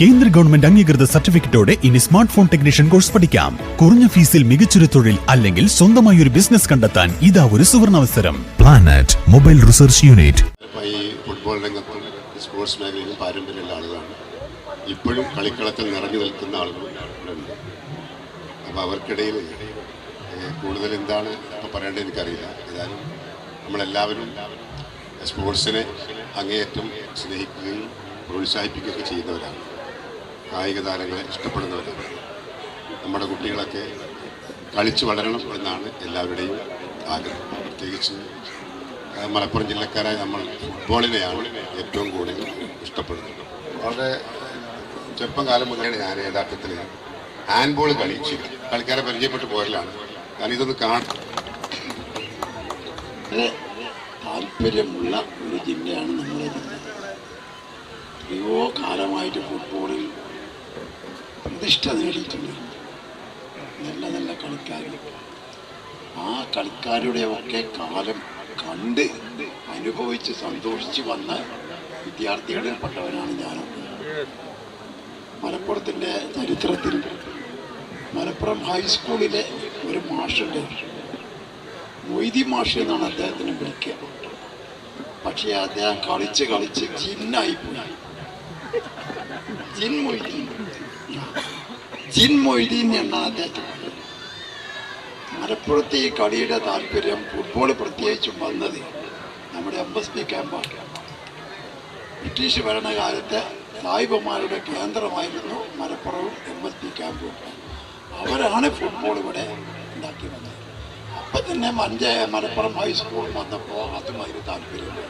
കേന്ദ്ര ഗവൺമെന്റ് അംഗീകൃത സർട്ടിഫിക്കറ്റോടെ ഇനി സ്മാർട്ട് ഫോൺ ടെക്നീഷ്യൻ കോഴ്സ് പഠിക്കാം. കുറഞ്ഞ ഫീസിൽ മികച്ചൊരു തൊഴിൽ അല്ലെങ്കിൽ സ്വന്തമായി ഒരു ബിസിനസ് കണ്ടെത്താൻ ഇതാ ഒരു സുവർണാവസരം. പ്ലാനറ്റ് മൊബൈൽ റിസർച്ച് യൂണിറ്റ് ഈ ഫുട്ബോൾ രംഗത്തും സ്പോർട്സ് മേഖലയിലും പാരമ്പര്യമുള്ള ആളുകളാണ്. ഇപ്പോഴും കളിക്കളത്തിൽ നിറഞ്ഞു നിൽക്കുന്ന ആളുകളുണ്ട് അപ്പോൾ അവർക്കിടയിൽ കൂടുതൽ എന്താണ് ഇപ്പോൾ പറയേണ്ടത് എനിക്കറിയില്ല. ഏതായാലും നമ്മളെല്ലാവരും സ്പോർട്സിനെ അങ്ങേയറ്റം സ്നേഹിക്കുകയും പ്രോത്സാഹിപ്പിക്കുകയൊക്കെ ചെയ്യുന്നവരാണ്. കായിക താരങ്ങളെ ഇഷ്ടപ്പെടുന്നവരാണ്. നമ്മുടെ കുട്ടികളൊക്കെ കളിച്ചു വളരണം എന്നാണ് എല്ലാവരുടെയും ആഗ്രഹം. പ്രത്യേകിച്ച് മലപ്പുറം ജില്ലക്കാരായ നമ്മൾ ഫുട്ബോളിനെയാണ് ഏറ്റവും കൂടുതൽ ഇഷ്ടപ്പെടുന്നത്. വളരെ ചെറുപ്പം കാലം മുതലാണ് ഞാൻ യഥാർത്ഥത്തിൽ ഹാൻഡ്ബോൾ കളി കളിക്കാരെ പരിചയപ്പെട്ട് പോരലാണ് കാരണം ഇതൊന്ന് കാണാം. വളരെ താല്പര്യമുള്ള ഒരു ജില്ലയാണ് നമ്മുടെ ജില്ല. എത്രയോ കാലമായിട്ട് ഫുട്ബോളിൽ പ്രതിഷ്ഠ നേടിയിട്ടുണ്ട്. നല്ല നല്ല കളിക്കാരുകൾ. ആ കളിക്കാരുടെ ഒക്കെ കാലം കണ്ട് അനുഭവിച്ച് സന്തോഷിച്ച് വന്ന വിദ്യാർത്ഥികളിൽ പെട്ടവനാണ് ഞാൻ മലപ്പുറത്തിന്റെ ചരിത്രത്തിൽ മലപ്പുറം ഹൈസ്കൂളിലെ ഒരു മാഷുണ്ട്. മൊയ്തി മാഷ് എന്നാണ് അദ്ദേഹത്തിന് വിളിക്കുക. പക്ഷേ അദ്ദേഹം കളിച്ച് കളിച്ച് ചിന്നായിപ്പോയി. പോയി ജിൻ മൊയ്തീൻ ജിൻ മൊയ്തീൻ എന്നാണ് അദ്ദേഹത്തിന്. മലപ്പുറത്തെ ഈ കളിയുടെ താല്പര്യം ഫുട്ബോൾ പ്രത്യേകിച്ചും വന്നത് നമ്മുടെ എം എസ് പി ക്യാമ്പാണ്. ബ്രിട്ടീഷ് ഭരണകാലത്ത് സായിബമാരുടെ കേന്ദ്രമായിരുന്നു മലപ്പുറവും എം എസ് പി ക്യാമ്പും. അവരാണ് ഫുട്ബോൾ ഇവിടെ ഉണ്ടാക്കി വന്നത്. അപ്പം തന്നെ മഞ്ച മലപ്പുറം ഹൈസ്കൂൾ വന്നപ്പോൾ അതുമാതിരി താല്പര്യമുണ്ട്.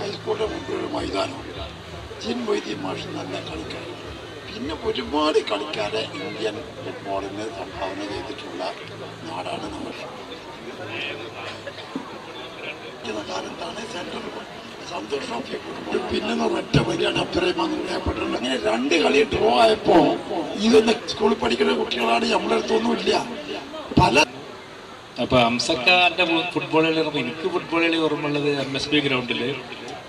ഹൈസ്കൂളിന്റെ മുമ്പിൽ ഒരു മൈതാനം ജിൻ മൊയ്തീൻ മാഷ് നല്ല കളിക്കാരൻ പിന്നെ ഒരുപാട് കളിക്കാരെ ഇന്ത്യൻ ഫുട്ബോളിന് സംഭാവന ചെയ്തിട്ടുള്ള നാടാണ് നമ്മുടെ കാലത്താണ് സെൻട്രൽ സന്തോഷം പിന്നെ ഒറ്റ വരിയാണ് അത്രയും അങ്ങനെ രണ്ട് കളി ഡ്രോ ആയപ്പോ ഇതൊന്ന് സ്കൂളിൽ പഠിക്കുന്ന കുട്ടികളാണ് നമ്മുടെ അടുത്തൊന്നും ഇല്ല. പല അപ്പൊ അംസക്കാരന്റെ പറയുമ്പോൾ എനിക്ക് ഫുട്ബോൾ കളി ഓർമ്മയുള്ളത് എം എസ് ബി ഗ്രൗണ്ടിൽ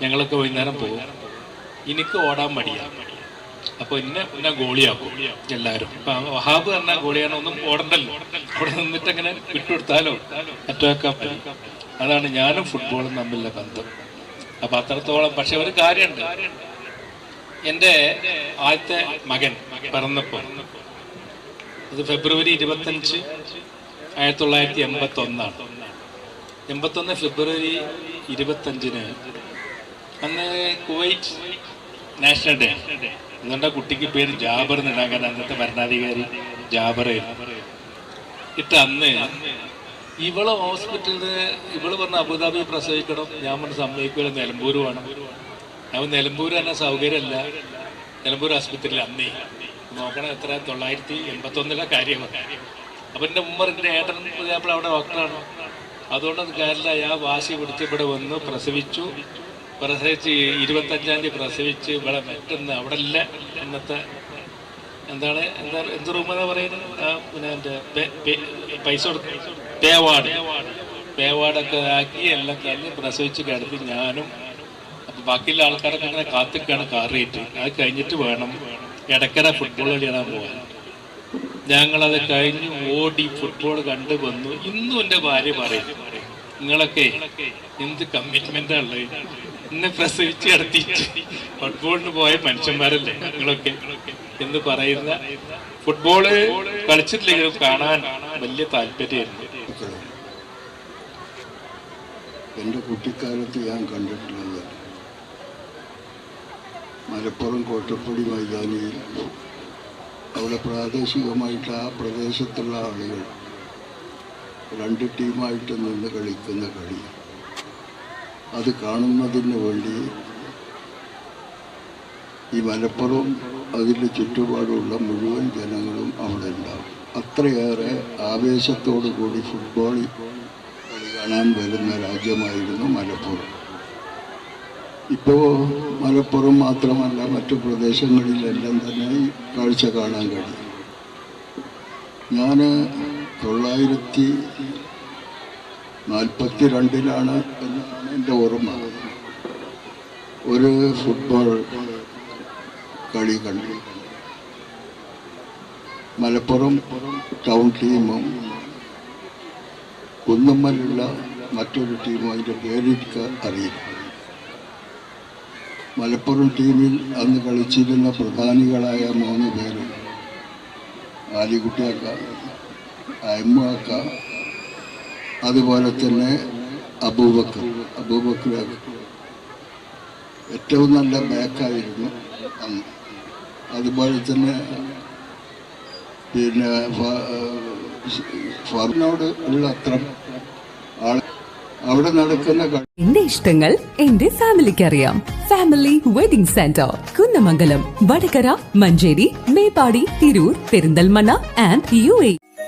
ഞങ്ങളൊക്കെ വൈകുന്നേരം പോകും. എനിക്ക് ഓടാൻ മടിയാണ് അപ്പൊ എന്നെ എന്നാ ഗോളിയാക്കും എല്ലാവരും ഇപ്പൊ വഹാബ് പറഞ്ഞ ഗോളിയാണ് ഒന്നും ഓടണ്ടല്ലോ. അവിടെ നിന്നിട്ട് അങ്ങനെ വിട്ടുകൊടുത്താലോ അറ്റാക്കാൻ പറ്റും അതാണ് ഞാനും ഫുട്ബോളും തമ്മിലുള്ള ബന്ധം. അപ്പൊ അത്രത്തോളം പക്ഷെ ഒരു കാര്യമുണ്ട്. എന്റെ ആദ്യത്തെ മകൻ പിറന്നപ്പോൾ ഇത് ഫെബ്രുവരി ഇരുപത്തഞ്ച് ആയിരത്തി തൊള്ളായിരത്തി എൺപത്തി ഒന്നാണ് എൺപത്തൊന്ന് ഫെബ്രുവരി ഇരുപത്തഞ്ചിന് അന്ന് കുവൈറ്റ് നാഷണൽ ഡേ നിങ്ങളുടെ കുട്ടിക്ക് പേര് ജാബർ എന്നിടാൻ അന്നത്തെ ഭരണാധികാരി ജാബർ. ഇട്ട് അന്ന് ഇവളെ ഹോസ്പിറ്റലിൽ ഇവൾ പറഞ്ഞ അബുദാബി പ്രസവിക്കണം. ഞാൻ പറഞ്ഞ സമ്മതിക്കൂല. നിലമ്പൂർ വേണം അവൻ നിലമ്പൂർ തന്നെ സൗകര്യമല്ല. നിലമ്പൂർ ആസ്പത്രിയിൽ അന്നേ. നോക്കണം എത്ര? തൊള്ളായിരത്തി എൺപത്തി ഒന്നിലെ കാര്യമാണ് അപ്പൊ എന്റെ ഉമ്മർ എന്റെ ഏട്ടൻ അവിടെ ഡോക്ടറാണ് അതുകൊണ്ട് അത് കാര്യമില്ല. ആ വാശി പിടിച്ച് ഇവിടെ വന്ന് പ്രസവിച്ചു. പ്രസവിച്ച് ഇരുപത്തഞ്ചാം തീയതി പ്രസവിച്ച് ഇവിടെ മറ്റൊന്ന് അവിടെ ഇല്ല. ഇന്നത്തെ എന്താണ്? എന്താ എന്ത് റൂമെന്നാ പറയുന്നത്? പിന്നെ എന്റെ പൈസ കൊടുത്ത്. പേവാട് പേവാടൊക്കെ ആക്കി എല്ലാം കഴിഞ്ഞ് പ്രസവിച്ച് കിടത്തി ഞാനും അപ്പൊ ബാക്കിയുള്ള ആൾക്കാരൊക്കെ അങ്ങനെ കാത്തിക്കാണ് കാറിയിട്ട് അത് കഴിഞ്ഞിട്ട് വേണം ഇടയ്ക്കിടെ ഫുട്ബോൾ കളിയാണ് പോകാൻ ഞങ്ങളത് കഴിഞ്ഞ് ഓടി ഫുട്ബോൾ കണ്ട് വന്നു. ഇന്നും എന്റെ ഭാര്യ പറയും നിങ്ങളൊക്കെ എന്ത് കമ്മിറ്റ്മെന്റാ ഉള്ളത്? ഇന്ന് പ്രസവിച്ച് കിടത്തിയിട്ട് ഫുട്ബോളിന് പോയ മനുഷ്യന്മാരല്ലേ നിങ്ങളൊക്കെ? എന്ന് പറയുന്ന ഫുട്ബോൾ കളിച്ചിട്ടില്ലെങ്കിലും കാണാൻ വലിയ താല്പര്യമായിരുന്നു. എന്റെ കുട്ടിക്കാലത്ത് ഞാൻ കണ്ടിട്ടുള്ളത് മലപ്പുറം കോട്ടപ്പടി മൈതാനിയിൽ അവിടെ പ്രാദേശികമായിട്ട് ആ പ്രദേശത്തുള്ള ആളുകൾ രണ്ട് ടീമായിട്ട് നിന്ന് കളിക്കുന്ന കളി അത് കാണുന്നതിന് വേണ്ടി ഈ മലപ്പുറം അതിന്റെ ചുറ്റുപാടുള്ള മുഴുവൻ ജനങ്ങളും അവിടെ ഉണ്ടാവും. അത്രയേറെ ആവേശത്തോടു കൂടി ഫുട്ബോൾ കളി കാണാൻ വരുന്ന രാജ്യമായിരുന്നു മലപ്പുറം. ഇപ്പോൾ മലപ്പുറം മാത്രമല്ല മറ്റു പ്രദേശങ്ങളിലെല്ലാം തന്നെ കാഴ്ച കാണാൻ കഴിയും. ഞാൻ തൊള്ളായിരത്തി നാൽപ്പത്തി രണ്ടിലാണ് എന്നാണ് എന്റെ ഓർമ്മ. ഒരു ഫുട്ബോൾ കളി കണ്ടു. മലപ്പുറം ടൗൺ ടീമും കുന്നമ്മലുള്ള മറ്റൊരു ടീമും അതിന്റെ പേരെനിക്ക് അറിയില്ല. മലപ്പുറം ടീമിൽ അന്ന് കളിച്ചിരുന്ന പ്രധാനികളായ മൂന്ന് പേര് ആലിക്കുട്ടിയാക്ക അയമ്മാക്ക അതുപോലെ തന്നെ അബൂബക്കർ. അബൂബക്കർ ഏറ്റവും നല്ല ബാക്കായിരുന്നു അന്ന്. അതുപോലെ തന്നെ പിന്നെ ഫാറിനോട് ഉള്ള അത്ര ആൾ അവിടെ നടക്കുന്ന എന്റെ ഇഷ്ടങ്ങൾ എന്റെ ഫാമിലിക്ക് അറിയാം family wedding centre Kunnamangalam Vadakara Manjeri Meppadi Tirur Perinthalmanna and U A